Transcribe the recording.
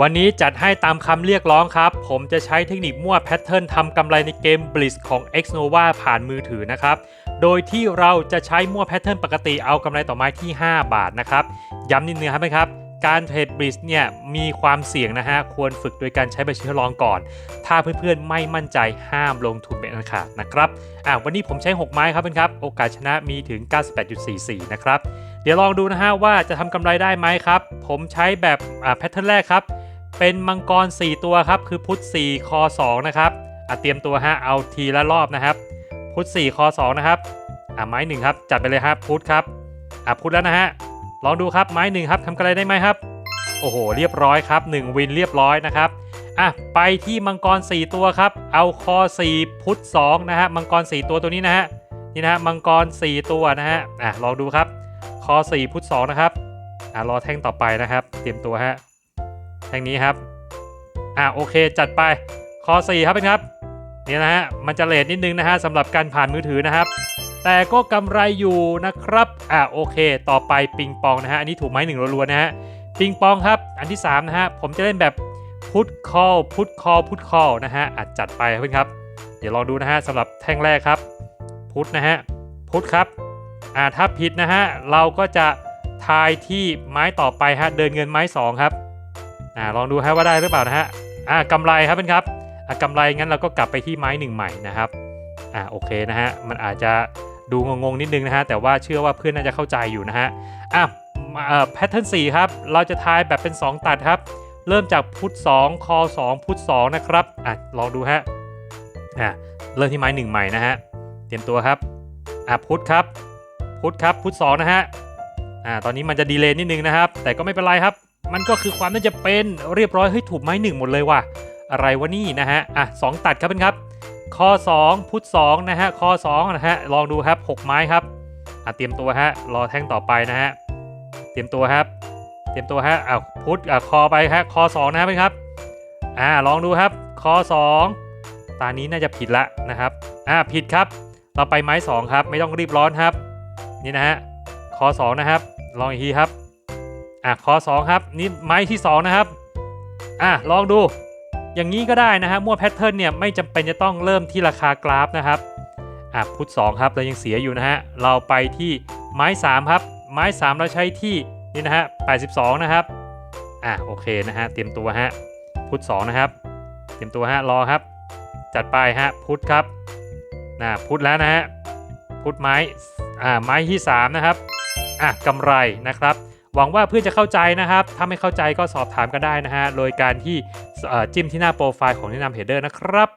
วันนี้จัดให้ตามคำเรียกร้องครับ ผมจะใช้เทคนิคมั่วแพทเทิร์นทำกำไรในเกม Blitz ของ Xnova ผ่านมือถือนะครับ โดยที่เราจะใช้มั่วแพทเทิร์นปกติเอากำไรต่อไม้ที่ 5 บาทนะครับ ย้ำนิดนึงครับนะครับ การเทรด Blitz เนี่ยมีความเสี่ยงนะฮะ ควรฝึกโดยการใช้ใบชื้อลองก่อน ถ้าเพื่อนๆไม่มั่นใจห้ามลงทุนเป็นอันขาดนะครับ อะวันนี้ผมใช้ 6 ไม้ครับเพื่อนครับ โอกาสชนะมีถึง 98.44 นะครับ เดี๋ยวลองดูนะฮะว่าจะทำกำไรได้ไหมครับ ผมใช้แบบอ่าแพทเทิร์นแรกครับ เป็นมังกร 4 ตัวครับ คือพุทธ4คอ2นะครับอะเตรียมตัวฮะเอาทีละรอบนะครับ พุทธ4คอ2นะครับอะไม้หนึ่งครับจัดไปเลยครับพุทธครับอะพุทธแล้วนะฮะลองดูครับไม้หนึ่งครับทำกำไรได้ไหมครับ โอ้โห เรียบร้อยครับ 1 วินเรียบร้อยนะครับอะไปที่มังกร 4 ตัวครับ เอาคอ 4 พุทธ2นะฮะมังกร 4 ตัวตัวนี้นะฮะนี่นะฮะมังกร 4 ตัวนะฮะอะลองดูครับ คอ 4 พุทธ2นะครับอะรอแท่งต่อไปนะครับ เตรียมตัวฮะ แท่งนี้ครับ อะโอเคจัดไปคอ4ครับเป็นครับเนี่นะฮะมันจะเลทนิดนึงนะฮะสำหรับการผ่านมือถือนะครับ แต่ก็กำไรอยู่นะครับ อะโอเค ต่อไปปิงปองนะฮะอันนี้ถูกไหมหนึ่งรัวๆนะฮะปิงปองครับ อันที่3นะฮะผมจะเล่นแบบพุทคอลพุทคอพุทคอลนะฮะอัดจัดไปครับเพื่อนครับ เดี๋ยวลองดูนะฮะสำหรับแท่งแรกครับ พุทนะฮะพุทครับอ่าถ้าผิดนะฮะเราก็จะทายที่ไม้ต่อไปฮะเดินเงินไม้ 2 ครับ อ่าลองดูฮะว่าได้หรือเปล่านะฮะอ่ากำไรครับเพื่อนครับอ่ากำไรงั้นเราก็กลับไปที่ไม้หนึ่งใหม่นะครับอ่าโอเคนะฮะมันอาจจะดูงงๆนิดนึงนะฮะแต่ว่าเชื่อว่าเพื่อนน่าจะเข้าใจอยู่นะฮะอะแพทเทิร์น4ครับเราจะทายแบบเป็น 2 ตัดครับ เริ่มจากพุทธ2คอ2พุทธ2นะครับอะลองดูฮะอะเริ่มที่ไม้หนึ่งใหม่นะฮะเตรียมตัวครับอะพุทธครับพุทธครับพุทธ2นะฮะอ่าตอนนี้มันจะดีเลย์นิดนึงนะครับ แต่ก็ไม่เป็นไรครับ มันก็คือความน่าจะเป็นเรียบร้อยเฮ้ยถูกไม้หนึ่งหมดเลยว่ะอะไรวะนี่นะฮะอะสองตัดครับเป็นครับคอ2 พุทธ2นะฮะคอ2นะฮะลองดูครับ 6 ไม้ครับอะเตรียมตัวฮะรอแท่งต่อไปนะฮะเตรียมตัวครับ เตรียมตัวฮะอะพุทธอะคอไปฮะคอ2นะครับเป็นครับอ่าลองดูครับคอ2ตานี้น่าจะผิดละนะครับอ่าผิดครับ เราไปไม้ 2 ครับ ไม่ต้องรีบร้อนครับ นี่นะฮะคอ2นะครับ ลองอีกทีครับ อะคอ2ครับนี่ไม้ที่ 2 นะครับอะลองดู อย่างนี้ก็ได้นะฮะมั่วแพทเทิร์นเนี่ยไม่จำเป็นจะต้องเริ่มที่ราคากราฟนะครับอะพุทธ2ครับเรายังเสียอยู่นะฮะเราไปที่ไม้3ครับไม้ 3 เราใช้ที่นี่นะฮะ82 นะครับอะโอเคนะฮะเตรียมตัวฮะพุทธ2นะครับ เตรียมตัวฮะรอครับ จัดไปฮะพุทธครับนะพุทธแล้วนะฮะพุทธไม้อ่าไม้ที่ 3 นะครับอะกำไรนะครับ หวังว่าเพื่อนจะเข้าใจนะครับ ถ้าไม่เข้าใจก็สอบถามก็ได้นะฮะ โดยการที่จิ้มที่หน้าโปรไฟล์ของแนะนำเฮดเดอร์นะครับ